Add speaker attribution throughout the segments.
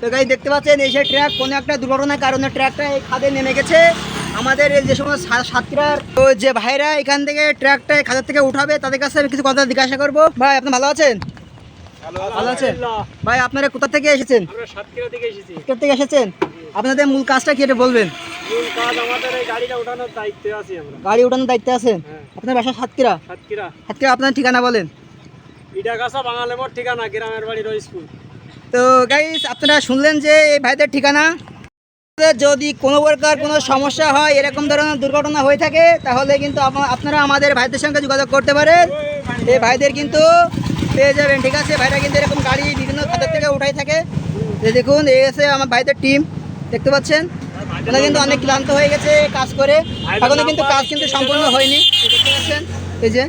Speaker 1: তো গাই দেখতে পাচ্ছেন এই সেই ট্র্যাক কোনো একটা দুর্ঘটনার কারণে ট্র্যাকটা এই খাদে নেমে গেছে। আমাদের যে সমস্ত সা- সাতক্ষীরার তো যে ভাইরা এখান থেকে ট্র্যাকটা খাদের থেকে উঠাবে তাদের কাছে আমি কিছু কথা জিজ্ঞাসা করব। ভাই আপনি ভালো আছেন? ভালো আছেন? ভাই আপনারা কোথা থেকে এসেছেন?
Speaker 2: সাতক্ষীরা থেকে
Speaker 1: এসেছেন? আপনাদের মূল কাজটা কি এটা বলবেন? গাড়ি ওঠানোর দায়িত্বে আছেন?
Speaker 2: হ্যাঁ।
Speaker 1: আপনার বাসা সাতক্ষীরা?
Speaker 2: সাতক্ষীরা।
Speaker 1: সাতক্ষীরা আপনার ঠিকানা বলেন।
Speaker 2: ইটাগাছা বাঙালি ঠিকানা গ্রামের বাড়ি স্কুল
Speaker 1: তো গাইস আপনারা শুনলেন যে এই ভাইদের ঠিকানা। যদি কোনো প্রকার কোনো সমস্যা হয়, এরকম ধরনের দুর্ঘটনা হয়ে থাকে, তাহলে কিন্তু আপনা- আপনারা আমাদের ভাইদের সঙ্গে যোগাযোগ করতে পারেন। এই ভাইদের কিন্তু পেয়ে যাবেন, ঠিক আছে? ভাইরা কিন্তু এরকম গাড়ি বিভিন্ন খাতের থেকে উঠাই থাকে। এই দেখুন, এই এসে আমার ভাইদের টিম দেখতে পাচ্ছেন? ওরা কিন্তু অনেক ক্লান্ত হয়ে গেছে কাজ করে। এখনও কিন্তু কাজ কিন্তু সম্পূর্ণ হয়নি। দেখতে পাচ্ছেন? এই যে।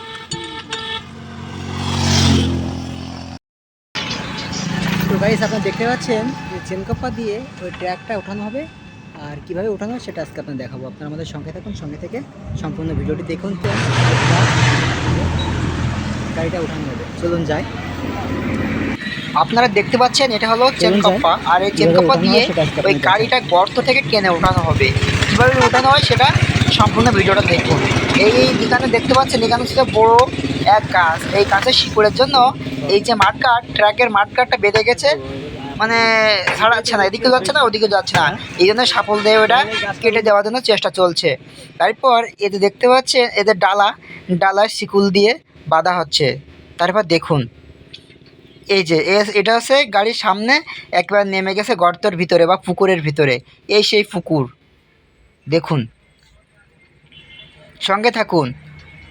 Speaker 1: গাইস আপনারা দেখতে পাচ্ছেন যে চেনকাপ্পা দিয়ে ওই ট্র্যাকটা ওঠানো হবে। আর কীভাবে ওঠানো হয় সেটা আজকে আপনার দেখাবো। আপনারা আমাদের সঙ্গে থাকুন সঙ্গে থেকে সম্পূর্ণ ভিডিওটি দেখুন তো। গাড়িটা ওঠানো হবে। চলুন যাই। আপনারা দেখতে পাচ্ছেন এটা হলো চেনকাপ্পা। আর এই চেনকাপ্পা দিয়ে ওই গাড়িটা গর্ত থেকে টেনে ওঠানো হবে। কীভাবে ওঠানো হয় সেটা সম্পূর্ণ ভিডিওটা দেখুন। এই এখানে দেখতে পাচ্ছেন এখানে হচ্ছে বড় এক গাছ। এই গাছের শিকড়ের জন্য এই যে মাঠকাট ট্র্যাকের মাঠকাটটা বেঁধে গেছে মানে ছাড়াচ্ছে না, এদিকে যাচ্ছে না, ওদিকে যাচ্ছে না। এই জন্য সাফল দিয়ে ওটা, কেটে দেওয়ার জন্য চেষ্টা চলছে। তারপর এতে দেখতে পাচ্ছেন এদের ডালা, ডালার শিকুল দিয়ে বাঁধা হচ্ছে। তারপর দেখুন, এই যে এটা হচ্ছে গাড়ির সামনে একবার নেমে গেছে গর্তর ভিতরে বা পুকুরের ভিতরে। এই সেই পুকুর। দেখুন, সঙ্গে থাকুন।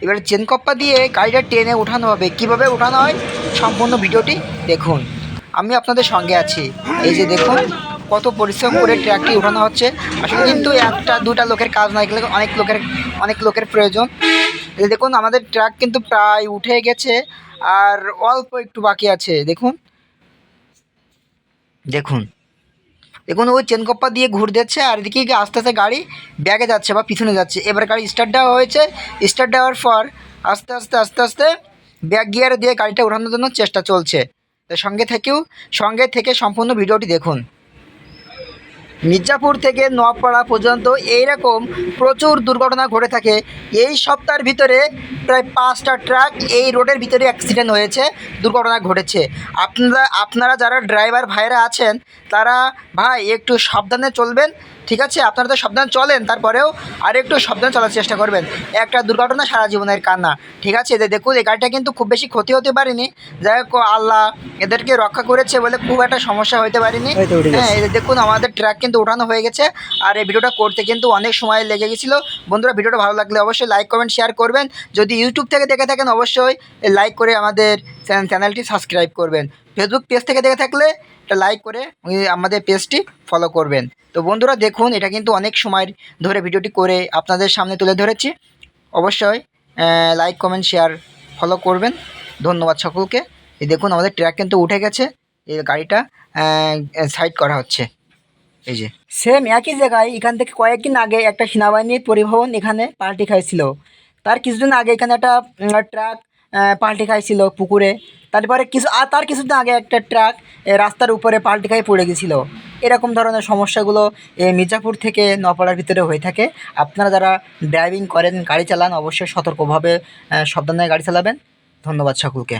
Speaker 1: এবারে চেনকপ্পা দিয়ে গাড়িটা টেনে ওঠানো হবে। কীভাবে ওঠানো হয়? সম্পূর্ণ ভিডিওটি দেখুন। আমি আপনাদের সঙ্গে আছি। এই যে দেখুন, কত পরিশ্রম করে ট্র্যাকটি উঠানো হচ্ছে। আসলে কিন্তু একটা, দুটা লোকের কাজ না এগুলো অনেক লোকের অনেক লোকের প্রয়োজন। এই দেখুন, আমাদের ট্র্যাক কিন্তু প্রায় উঠে গেছে, আর অল্প একটু বাকি আছে। দেখুন। দেখুন। দেখুন, ওই চেনকপ্পা দিয়ে ঘুর দিচ্ছে, আর এদিকে আস্তে আস্তে গাড়ি ব্যাগে যাচ্ছে বা পিছনে যাচ্ছে। এবার গাড়ি স্টার্ট দেওয়া হয়েছে। স্টার্ট দেওয়ার পর আস্তে আস্তে আস্তে আস্তে ব্যাক গিয়ারে দিয়ে গাড়িটা ওঠানোর জন্য চেষ্টা চলছে। সঙ্গে থেকেও সঙ্গে থেকে সম্পূর্ণ ভিডিওটি দেখুন। মির্জাপুর থেকে নোয়াপাড়া পর্যন্ত এইরকম প্রচুর দুর্ঘটনা ঘটে থাকে। এই সপ্তাহের ভিতরে প্রায় পাঁচটা ট্রাক এই রোডের ভিতরে অ্যাক্সিডেন্ট হয়েছে দুর্ঘটনা ঘটেছে। আপনারা আপনারা যারা ড্রাইভার ভাইরা আছেন তারা ভাই একটু সাবধানে চলবেন ঠিক আছে? আপনারা তো সাবধানে চলেন তারপরেও আর একটু সাবধানে চলার চেষ্টা করবেন। একটা দুর্ঘটনা সারা জীবনের কান্না ঠিক আছে? এদের দেখুন এই গাড়িটা কিন্তু খুব বেশি ক্ষতি হতে পারেনি। যাই হোক আল্লাহ এদেরকে রক্ষা করেছে বলে খুব একটা সমস্যা হতে পারেনি। হ্যাঁ যে দেখুন আমাদের ট্র্যাক কিন্তু ওঠানো হয়ে গেছে। আর এই ভিডিওটা করতে কিন্তু অনেক সময় লেগে গেছিল। বন্ধুরা ভিডিওটা ভালো লাগলে অবশ্যই লাইক কমেন্ট শেয়ার করবেন। যদি ইউটিউব থেকে দেখে থাকেন অবশ্যই। লাইক করে আমাদের চ্যানেলটি সাবস্ক্রাইব করবেন। ফেসবুক পেজ থেকে দেখে থাকলে এটা লাইক করে আমাদের পেজটি ফলো করবেন। তো বন্ধুরা দেখুন, এটা কিন্তু অনেক সময় ধরে ভিডিওটি করে আপনাদের সামনে তুলে ধরেছি। অবশ্যই লাইক কমেন্ট শেয়ার ফলো করবেন। ধন্যবাদ সকলকে। এই দেখুন, আমাদের ট্র্যাক কিন্তু উঠে গেছে। এই গাড়িটা সাইড করা হচ্ছে। এই যে। সেম একই জায়গায় এখান থেকে কয়েকদিন আগে একটা সেনাবাহিনীর পরিবহন এখানে পাল্টি খাইছিল। তার কিছুদিন আগে এখানে একটা ট্রাক পাল্টি খাইছিল পুকুরে। তারপরে কিছু, আর তার কিছুদিন আগে একটা ট্রাক রাস্তার উপরে পাল্টি খাই পড়ে গেছিল। এরকম ধরনের সমস্যাগুলো মির্জাপুর থেকে নপাড়ার ভিতরে হয়ে থাকে। আপনারা যারা ড্রাইভিং করেন, গাড়ি চালান, অবশ্যই সতর্কভাবে সাবধানে গাড়ি চালাবেন। ধন্যবাদ সকলকে।